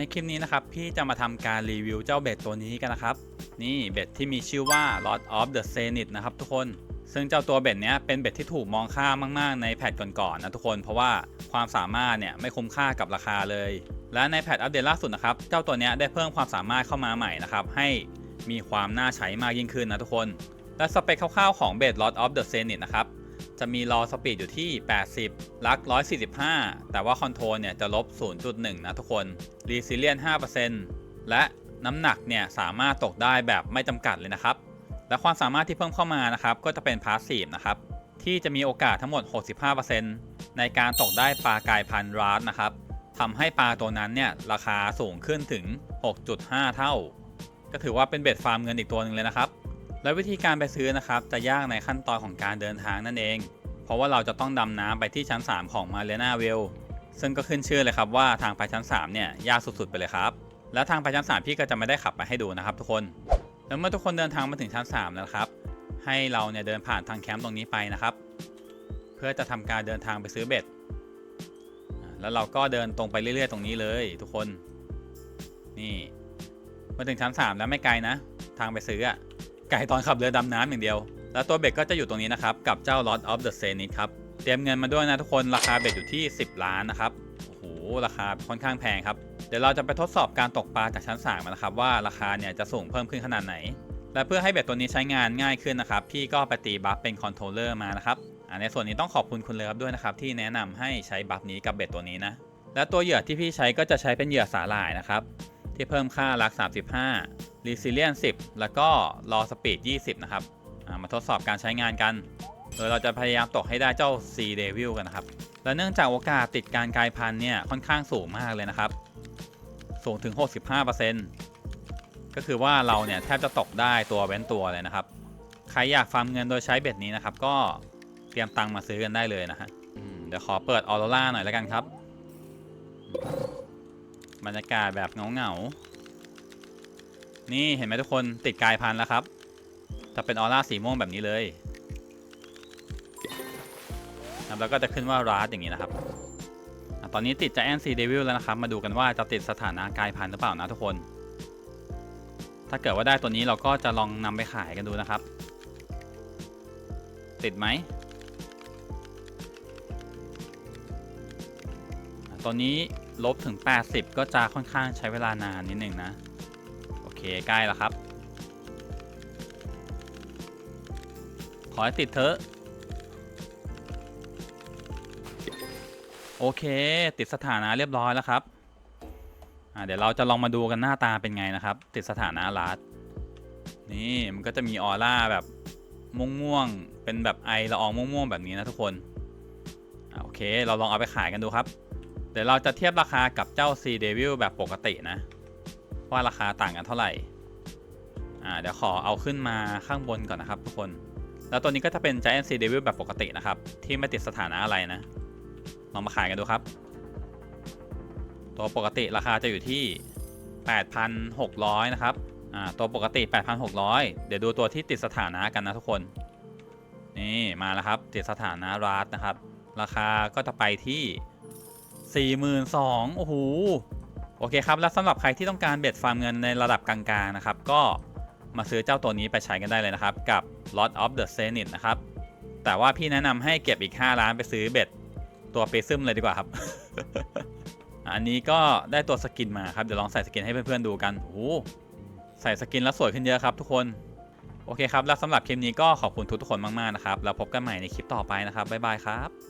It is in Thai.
ในคลิปนี้นะครับพี่จะมาทำการรีวิวเจ้าเบ็ดตัวนี้กันนะครับ นี่เบ็ดที่มีชื่อว่า Lord of the Zenith นะครับทุกคน ซึ่งเจ้าตัวเบ็ดเนี้ยเป็นเบ็ดที่ถูกมองข้ามาก ๆ ในแพทก่อนๆนะทุกคนเพราะว่าความสามารถเนี่ยไม่คุ้มค่ากับราคาเลย และในแพทอัปเดตล่าสุดนะครับเจ้าตัวเนี้ยได้เพิ่มความสามารถเข้ามาใหม่นะครับให้มีความน่าใช้มากยิ่งขึ้นนะทุกคน และสเปคคร่าวๆของเบ็ด Lord of the Zenith นะครับ จะมีรอสปีดอยู่ที่ 80 ลัก 145 แต่ว่าคอนโทรลเนี่ยจะลบ 0.1 นะทุกคน รีซิเลียน 5%และน้ำหนักเนี่ยสามารถตกได้แบบไม่จำกัดเลยนะครับ และความสามารถที่เพิ่มเข้ามานะครับก็จะเป็นพาสซีฟนะครับ ที่จะมีโอกาสทั้งหมด 65%ในการตกได้ปลากายพันราสนะครับทำให้ปลาตัวนั้นเนี่ยราคาสูงขึ้นถึง 6.5 เท่า ก็ถือว่าเป็นเบ็ดฟาร์มเงินอีกตัวหนึ่งเลยนะครับ และวิธีการไปซื้อนะครับจะยากในขั้นตอนของการเดินทางนั่นเอง เพราะว่าเราจะต้องดำน้ำไปที่ชั้น 3 ของมาเ e นาเวลซึ่งก็ขึ้นชื่อเลยครับว่าทางไปชั้น3เนี่ยยากสุดๆไปเลยครับ และทางไปชั้น 3 พี่ก็จะไม่ได้ขับไปให้ดูนะครับทุกคน แล้วเมื่อทุกคนเดินทางมาถึงชั้น3แล้วนะครับ ให้เราเนี่ยเดินผ่านทางแคมป์ตรงนี้ไปนะครับ เพื่อจะทำการเดินทางไปซื้อเบ็ด แล้วเราก็เดินตรงไปเรื่อยๆ ตรงนี้เลยทุกคน นี่ มาถึงชั้น3แล้วไม่ไกลนะ ทางไปซื้ออะ ไก่ตอนขับเรือดำน้ำอย่างเดียว แล้วตัวเบ็ดก็จะอยู่ตรงนี้นะครับ กับเจ้า Lord of the Zenith ครับ เตรียมเงินมาด้วยนะทุกคน ราคาเบ็ดอยู่ที่ 10 ล้านนะครับ โอ้โห ราคาค่อนข้างแพงครับ เดี๋ยวเราจะไปทดสอบการตกปลาจากชั้น3กันะครับว่าราคาเนี่ยจะสูงเพิ่มขึ้นขนาดไหน และเพื่อให้เบ็ดตัวนี้ใช้งานง่ายขึ้นนะครับ พี่ก็ไปตีบัฟเป็นคอนโทรลเลอร์มานะครับในส่วนนี้ต้องขอบคุณคุณเลิฟด้วยนะครับที่แนะนำให้ใช้บัฟนี้กับเบ็ดตัวนี้นะ และตัวเหยื่อที่พี่ใช้ก็จะใช้เป็นเหยื่อสาหร่ายนะครับ ที่เพิ่มค่ารัก 35 Resilient 10 แล้วก็ Raw Speed 20 นะครับมาทดสอบการใช้งานกัน โดยเราจะพยายามตกให้ได้เจ้า C Devil กันนะครับ และเนื่องจากโอกาสติดการกลายพันธุ์เนี่ยค่อนข้างสูงมากเลยนะครับ สูงถึง 65%ก็คือว่าเราเนี่ยแทบจะตกได้ตัวเว้นตัวเลยนะครับ ใครอยากฟาร์มเงินโดยใช้เบ็ดนี้นะครับ ก็เตรียมตังค์มาซื้อกันได้เลยนะฮะเดี๋ยวขอเปิดออโรล่าหน่อยแล้วกันครับ บรรยากาศแบบเงาๆ นี่เห็นไหมทุกคนติดกายพันแล้วครับ จะเป็นออร่าสีม่วงแบบนี้เลยครับแล้วก็จะขึ้นว่าราสอย่างนี้นะครับ ตอนนี้ติดจะแอนซีเดวิลแล้วนะครับ มาดูกันว่าจะติดสถานะกายพันหรือเปล่านะทุกคน ถ้าเกิดว่าได้ตัวนี้เราก็จะลองนำไปขายกันดูนะครับ ติดไหมตัวนี้ ลบถึง 80 ก็จะค่อนข้างใช้เวลานานนิดหนึ่งนะ โอเคใกล้แล้วครับ ขอให้ติดเถอะ โอเค ติดสถานะเรียบร้อยแล้วครับเดี๋ยวเราจะลองมาดูกันหน้าตาเป็นไงนะครับ ติดสถานะลัดนี่มันก็จะมีออร่าแบบม่วงๆเป็นแบบไอละอองม่วงๆแบบนี้นะทุกคนโอเค เราลองเอาไปขายกันดูครับ เดี๋ยวเราจะเทียบราคากับเจ้า C Devil แบบปกตินะ ว่าราคาต่างกันเท่าไหร่ อ่าเดี๋ยวขอเอาขึ้นมาข้างบนก่อนนะครับทุกคน แล้วตัวนี้ก็จะเป็น Giant C Devil แบบปกตินะครับ ที่ไม่ติดสถานะอะไรนะ ลองมาขายกันดูครับ ตัวปกติราคาจะอยู่ที่ 8,600 นะครับ อ่าตัวปกติ 8,600 เดี๋ยวดูตัวที่ติดสถานะกันนะทุกคน นี่มาแล้วครับติดสถานะรัสนะครับ ราคาก็จะไปที่ 42,000โอ้โหโอเคครับ แล้วสำหรับใครที่ต้องการเบ็ดฟาร์มเงินในระดับกลางๆนะครับ ก็มาซื้อเจ้าตัวนี้ไปใช้กันได้เลยนะครับ กับ Lot of the Zenith นะครับ แต่ว่าพี่แนะนำให้เก็บอีก 5 ล้านไปซื้อเบ็ดตัวเปซึมเลยดีกว่าครับ อันนี้ก็ได้ตัวสกินมาครับ เดี๋ยวลองใส่สกินให้เพื่อนๆดูกันโอ้ใส่สกินแล้วสวยขึ้นเยอะครับทุกคน โอเคครับ แล้วสำหรับคลิปนี้ก็ขอบคุณทุกๆคนมากๆนะครับ แล้วพบกันใหม่ในคลิปต่อไปนะครับบ๊ายบายครับ